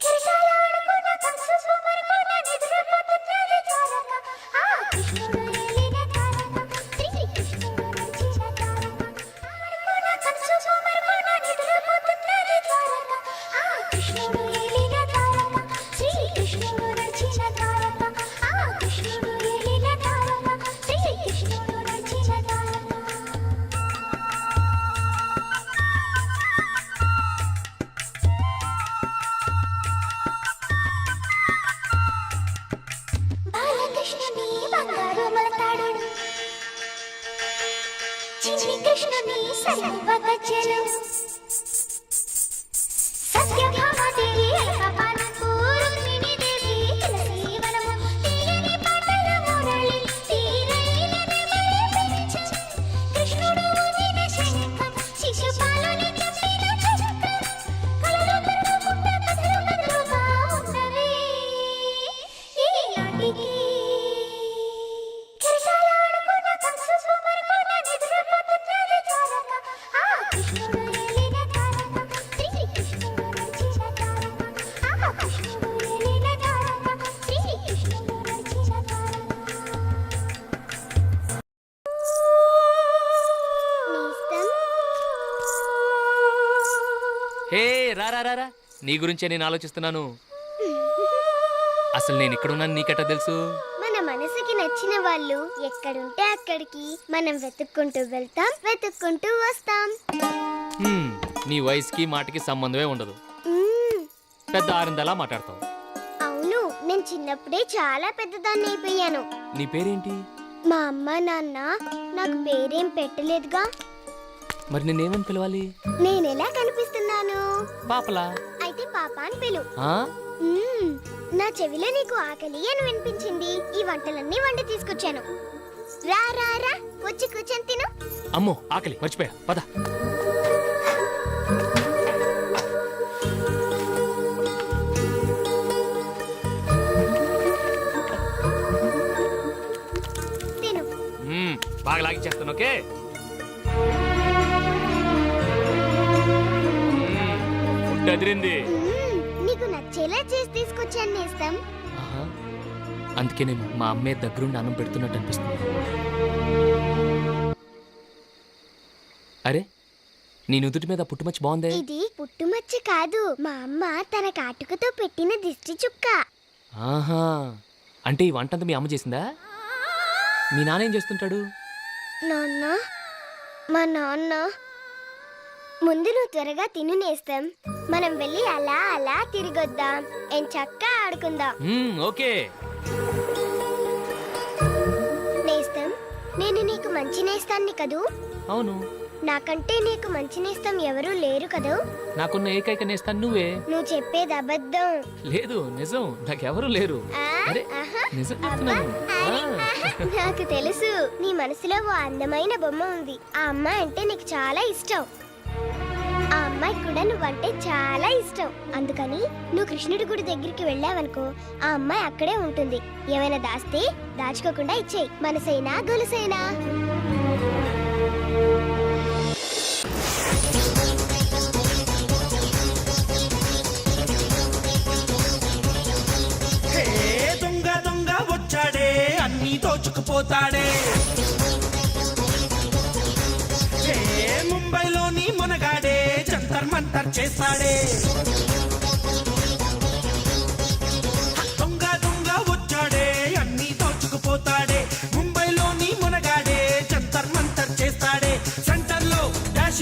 Teresa! చిన్ని కృష్ణుని సర్వగజలు సత్యభామాదేవి అల్పపాలకు రుక్మిణీ హే రా రా రా. నీ గురించే నేను ఆలోచిస్తున్నాను అసలు నేను ఇక్కడ ఉన్నాను నీకెట్టా తెలుసు మన మనసుకి నచ్చిన వాళ్ళు ఎక్కడుంటే అక్కడికి మనం వెతుక్కుంటూ వెళ్తాం వెతుక్కుంటూ వస్తాం. నీ వయసుకి మాటకి సంబంధమే ఉండదు. మ్మ్. పెద్ద ఆరిందలా మాట్లాడతావు. అవును నేను చిన్నప్పుడే చాలా పెద్దదాన్ని అయిపోయాను. నీ పేరేంటి? మా అమ్మ నాన్న నాకు పేరేం పెట్టలేదుగా. మరి నేనేమని పిలవాలి? నేనెలా కనిపిస్తున్నాను? పాపలా? అయితే పాప అని పిలు. ఆ? నా చెవిలో నీకు ఆకలి అని వినిపించింది. ఈ వంటలన్నీ వండి తీసుకొచ్చాను. రా రా రా. వచ్చి కూర్చొని తిను. అమ్మో ఆకలి. మర్చిపోయా. పద. తిను. మ్మ్, బాగా లాగిచ్చేస్తాను ఓకే? మ్మ్, ఫుడ్ అదిరింది. నచ్చేలా చేసి తీసుకొచ్చాను నేస్తం. ఆహా. అందుకేనేమో మా అమ్మే దగ్గరుండి అన్నం పెడుతున్నట్టు అనిపిస్తుంది. అరే నీ నుదుటి మీద పుట్టుమచ్చి బాగుందే? ఇది పుట్టుమచ్చ కాదు. మా అమ్మ తన కాటుకతో పెట్టిన దిష్టి చుక్క. ఆహా. అంటే ఈ వంటంతా మీ అమ్మ చేసిందా? మీ నాన్న ఏం చేస్తుంటాడు? నాన్న మా నాన్న. ముందు నువ్వు త్వరగా తిను నేస్తాం. మనం వెళ్ళి అలా అలా తిరిగొద్దాం. ఏం చక్క ఆడుకుందాం. ఓకే. నేస్తం నేను నీకు మంచి నేస్తాన్ని కదూ? అవును. నాకంటే నీకు మంచి నేస్తం ఎవరూ లేరు కదూ? నాకున్న ఏకైక నేస్తాను నువ్వే. నువ్వు చెప్పేది అబద్ధం. లేదు నిజం. నాకెవరూ లేరు. అరే నిజం చెప్తున్నాను. నాకు తెలుసు నీ మనసులో ఓ అందమైన బొమ్మ ఉంది. ఆ అమ్మాయి అంటే నీకు చాలా ఇష్టం. ఆ అమ్మాయి కూడా నువ్వంటే చాలా ఇష్టం. అందుకని నువ్వు కృష్ణుడి గుడి దగ్గరికి వెళ్ళావనుకో ఆ అమ్మాయి అక్కడే ఉంటుంది. ఏమైనా దాస్తే దాచుకోకుండా ఇచ్చేయి. మనసైనా గొలుసైనా. హే దోచుకుపోతాడే. మంతర్ చేస్తాడే